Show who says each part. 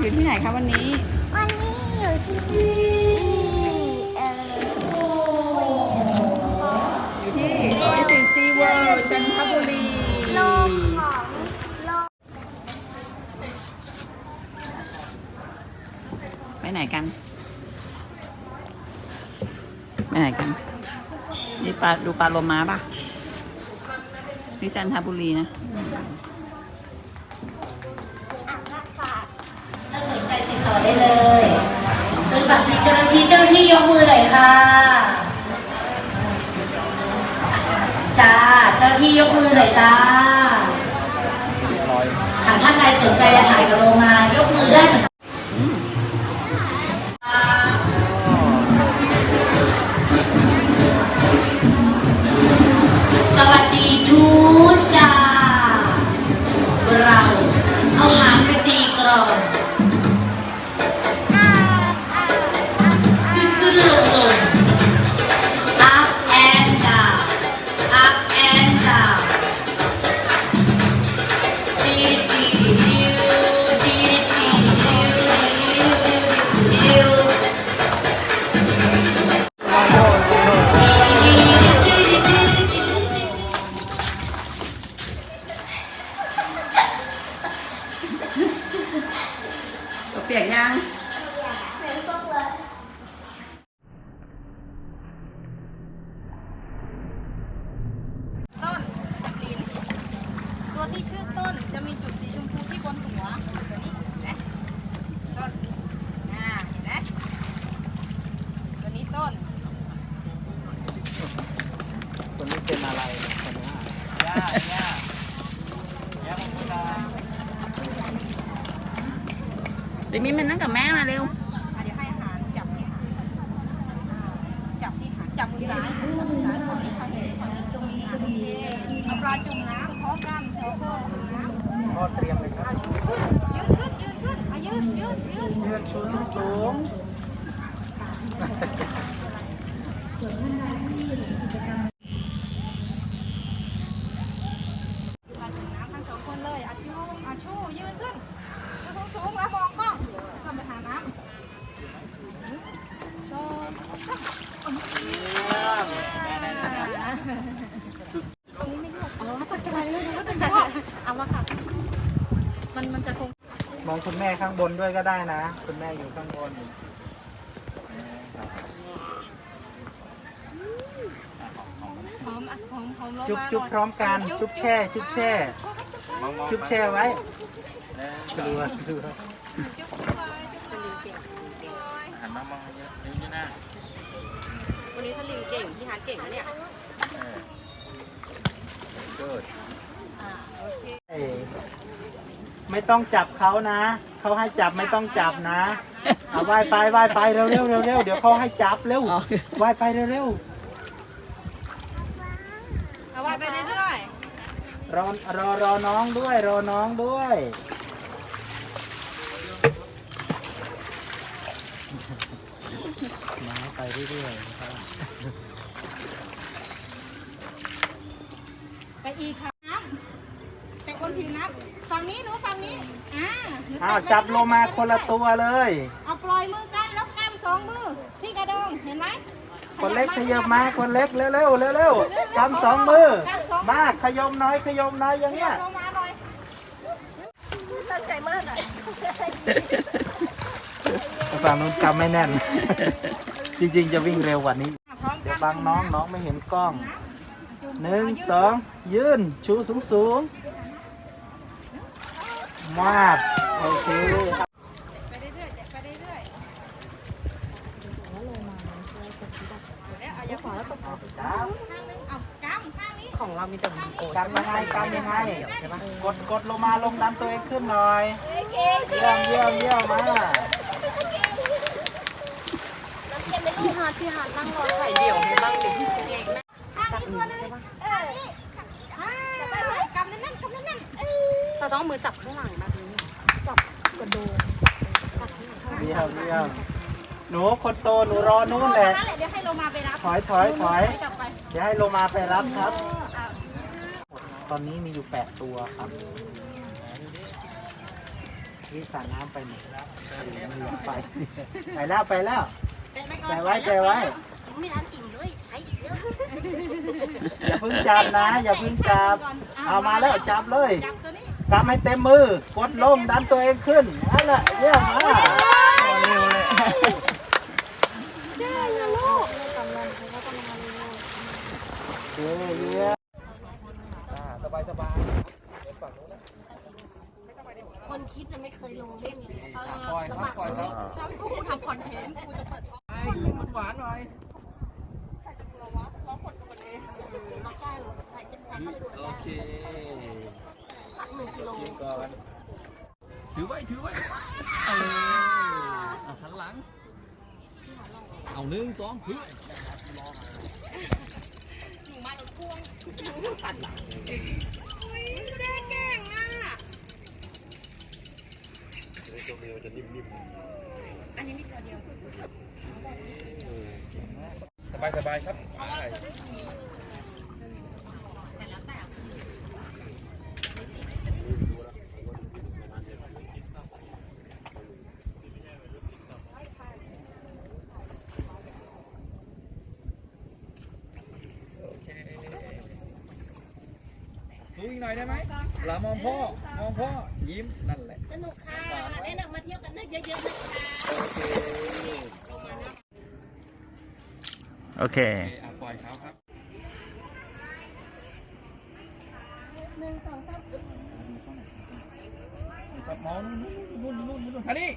Speaker 1: อยู่ที่ไหนคะวันนี้
Speaker 2: วันนี้อยู่ที่เอ่อ
Speaker 1: อยู่ที่ Oasis Sea World จันทบุรี
Speaker 2: โลกของโลก
Speaker 1: ไปไหนกัน ไปไหนกัน นี่ปลาดูปลาโลมาป่ะ นี่จันทบุรีนะ
Speaker 3: ได้เลยซื้อบัตรที่เจ้าหน้าที่เจ้าหน้าที่ยกมือหน่อยค่ะจ้าเจ้าหน้าที่ยกมือหน่อยจ้าหากท่านใดสนใจจะถ่ายกับโลมา เปี
Speaker 1: ยกยัง
Speaker 4: ต้นลิ้นตัวที่ชื่อต้นจะมีจุดสีชมพูที่บนหัวนี่เห็นไหมต้นอ่าเห็นไหมตัวนี้ต้น
Speaker 5: คนนี้เป็นอะไรนะคนนี้ย่าย่าย่ามังคุดา
Speaker 1: เดี๋ยวมีมันนั่งกับแม่มาเร็ว
Speaker 4: อะเดี๋ยวให้อาหารจับที่หางอ่าจับที่หางจับมือซ้ายจับมือซ้ายขอนี้ขอนี้ขอนี้จุ่มน้ำโอเคเอาปลาจุ่มน้ำพร้อมกันพร้อมกันน้ำ
Speaker 5: พ่อเตรียมเลยครับ
Speaker 4: ยืนขึ้นยืนขึ้นอะยืนยืนยืน
Speaker 5: ยืนชูสูงสูง
Speaker 4: มาถึงน้ำทั้งสองคนเลยอาชูอาชูยืนขึ้นยืนสูงสูงแล้วมองกล้องก็ไปหาน้ำชมตรงนี้ไม่ เลือกอ๋อตัดใจเลยนะเป็นพวกเอาละค่ะ มันมันจะคง
Speaker 5: มองคุณแม่ข้างบนด้วยก็ได้นะ คุณแม่อยู่ข้างบน
Speaker 4: หอมอะหอมหอมลง
Speaker 5: จุ๊บ
Speaker 4: มา
Speaker 5: จุ๊บพร้อมกัน จุ๊บแช่ จุ๊บแช่ จุ๊บแช่ไว้กลัวกลัว
Speaker 4: จุ๊บจุ๊บเลยจุ๊บสลิงเก่ง
Speaker 5: หันมามองเยอะนิ้วหน้า
Speaker 4: วันนี้สลิงเก่ง พี่ฮาร์ดเก่งนะเนี่ย
Speaker 5: เกิด
Speaker 4: อ่าโอเค
Speaker 5: ไม่ต้องจับเขานะ เขาให้จับไม่ต้องจับนะเอาว่ายไปว่ายไปเร็วเร็วเร็วเร็วเดี๋ยวเขาให้จับเร็ว
Speaker 1: อ๋อ
Speaker 5: ว่ายไปเร็วเร็ว
Speaker 4: เอาไว้ไปเรื่อย
Speaker 5: รอรอรอน้องด้วยรอน้องด้วย น้องไปเรื่อยๆนะครับ
Speaker 4: ๆไปอีกครับน้ำไปคนผิวน้ำฝั่งนี้หนูฝั่งนี้อ่าหนู
Speaker 5: อ้าว
Speaker 4: แตะไว้
Speaker 5: จับโลมาคนละตัวเลย
Speaker 4: เอาปล่อยมือกันแล้วกำสองมือที่กระดองเห็นไหม
Speaker 5: คนเล็กขยับมาคนเล็กเร็วเร็วเร็วเร็วทำสองมือ มาขยมน้อยขยมน้อยอย่างเงี้ย
Speaker 4: ลงมาหน่อยตั้งใจมากหน่อย
Speaker 5: ฝั่งนู้นกำไม่แน่น จริงๆจะวิ่งเร็วกว่านี้ เดี๋ยวบังน้องน้องไม่เห็นกล้องหนึ่งสองยืนชูสูงสูงมาดโอเค
Speaker 4: ไปเรื่อยๆไปเรื่อยๆเดี๋ยวเอาอย่าขวาแตก
Speaker 5: จั
Speaker 4: งนึงเอากำข้างนี้
Speaker 1: ของเรามีแต่
Speaker 5: กันยังไงกันยังไงกดกดลงมาลงดันตัวเองขึ้นหน่อย เยี่ยมเยี่ยมเยี่ยมมา
Speaker 1: พี่ฮาร์ด พี่ฮาร์ดนั่งรอถ่ายเดี่ยวให้บ้างดิ
Speaker 4: ข้างนี้ตัวนึงเอออ่ากำแน่นๆกำแน่นๆเออ
Speaker 1: เราต้องมือจับข้างหลังแบบนี้จับกระโดงจับข้างหลัง
Speaker 5: เยี่ยมเยี่ยมหนูคนโตหนูรอนู่นแหละ
Speaker 4: เดี๋ยวให้โลมาไปรับ
Speaker 5: ถอยถอยถอยเดี๋ยวให้โลมาไปรับครับ ตอนนี้มีอยู่8ตัวครับนี่สาน้ำไปไหนแล้วไป ไปแล้วไปแล้ว ใจไว้ใจไว้
Speaker 2: ไม่ทันอิ่มเลยใช้อีกเยอะ
Speaker 5: อย่าเพิ่งจับนะ อย่าเพิ่งจับ เอามาแล้วจับเลย
Speaker 4: จับตัวนี้
Speaker 5: กำให้เต็มมือกดลงดันตัวเองขึ้นนั่นแหละเยี่ยมมากเร็วเลยเย้เยี่ยม
Speaker 2: คนคิดจะไม่เคยลงเล่นไง
Speaker 6: ปล่อยครับปล่อยครับ
Speaker 4: ชอบกูทำคอนเทนต์กูจะเปิดช่อง
Speaker 6: ไอ้มันห วานหน่อย
Speaker 2: มาใกล้ลงใส่เต็มใส่เข้าไปดู
Speaker 6: โอ
Speaker 2: ได้
Speaker 6: เค
Speaker 2: สักหนึ่งกิโล
Speaker 6: กินก่อนถือไว้ถือไว้เออเอาหันหลัง เอาหนึ่งสองถือส บายสบายครับโอเคสูงอีกหน่อยได้ไหมหลามองพ่อ มองพ่อ ยิ้มนั่นแหละ
Speaker 2: สนุกค่ะแนะนำมาเที่ยวกันเยอะๆนะคะ
Speaker 6: โอเค
Speaker 5: อะ
Speaker 6: ปล่อยเขาครับ
Speaker 2: หนึ่งสองสาม
Speaker 6: ครับมองนู่นนู่นนู่นนู่นนู่นฮันนี่